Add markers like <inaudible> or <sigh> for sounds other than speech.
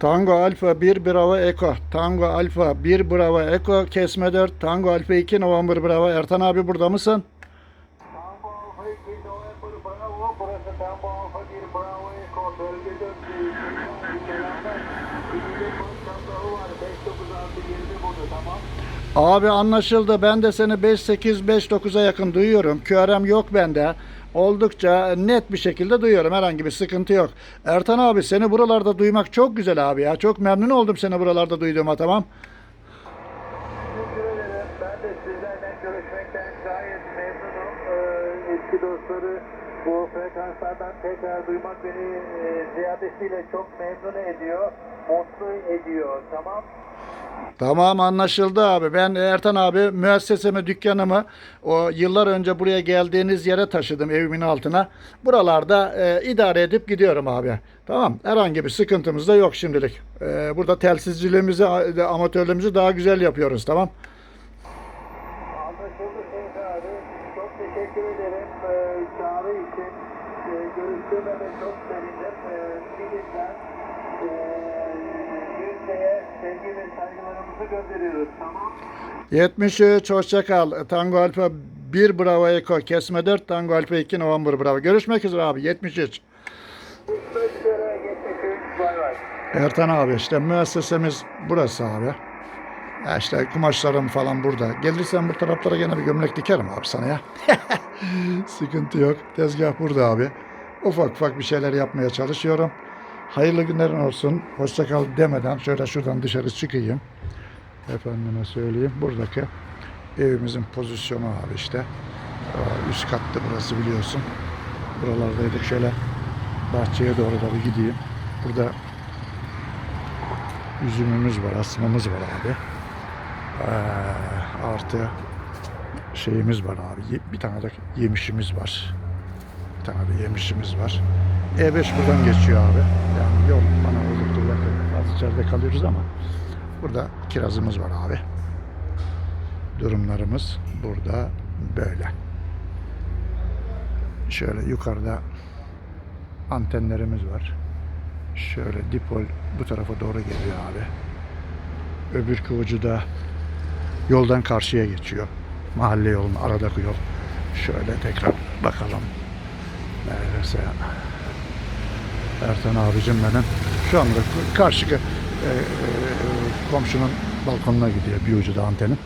Tango Alfa 1 Bravo Eko. Tango Alfa 1 Bravo Eko. Kesme 4. Tango Alfa 2 November Bravo. Ertan abi burada mısın? Tango Alfa 2 November Bravo, burası Tango Alfa 1 Bravo Eko, bölgede ülkelerden bir konsantrahı var, 5920 burada, tamam. Abi anlaşıldı. Ben de seni 5-8-5-9'a yakın duyuyorum. QRM yok bende. Oldukça net bir şekilde duyuyorum. Herhangi bir sıkıntı yok. Ertan abi seni buralarda duymak çok güzel abi ya. Çok memnun oldum seni buralarda duyduğuma tamam. Ben de sizlerle görüşmekten gayet memnunum. Ee, eski dostları bu frekanslardan tekrar duymak beni e, ziyadesiyle çok memnun ediyor, mutlu ediyor, tamam. Tamam anlaşıldı abi. Ben Ertan abi müessesemi, dükkanımı o yıllar önce buraya geldiğiniz yere taşıdım evimin altına. Buralarda e, idare edip gidiyorum abi. Tamam. Herhangi bir sıkıntımız da yok şimdilik. E, burada telsizciliğimizi, amatörlüğümüzü daha güzel yapıyoruz. Tamam. Anlaşıldı Seyfi abi. Çok ederim ee, çağrı için. Ee, görüştüğüme de çok sevindim. Filiz'den ee, Yüzde'ye sevgi ve saygılarımızı gönderiyoruz, tamam. 73 hoşça kal. Tango Alfa 1 Bravo Eko. Kesme 4 Tango Alfa 2 November Bravo. Görüşmek üzere abi. 73. Görüşmek üzere. 73. Bay bay. Ertan abi işte müessesemiz burası abi. Ya işte kumaşlarım falan burada. Gelirsen bu taraflara gene bir gömlek dikerim abi sana ya. <laughs> Sıkıntı yok. Tezgah burada abi. Ufak ufak bir şeyler yapmaya çalışıyorum. Hayırlı günlerin olsun. Hoşça kal demeden şöyle şuradan dışarı çıkayım. Efendime söyleyeyim. Buradaki evimizin pozisyonu abi işte. Üst kattı burası biliyorsun. Buralardaydık. Şöyle bahçeye doğru da bir gideyim. Burada üzümümüz var, asmamız var abi. Ee, artı şeyimiz var abi. Bir tane de yemişimiz var. Bir tane de yemişimiz var. E5 buradan geçiyor abi. Yani yol bana oldukça yakın. Bazı içeride kalıyoruz ama burada kirazımız var abi. Durumlarımız burada böyle. Şöyle yukarıda antenlerimiz var. Şöyle dipol bu tarafa doğru geliyor abi. Öbür kıvıcı da yoldan karşıya geçiyor. Mahalle yolun aradaki yol. Şöyle tekrar bakalım. Neredeyse Ertan abicim benim. Şu anda karşı e, e, komşunun balkonuna gidiyor bir ucu da antenin.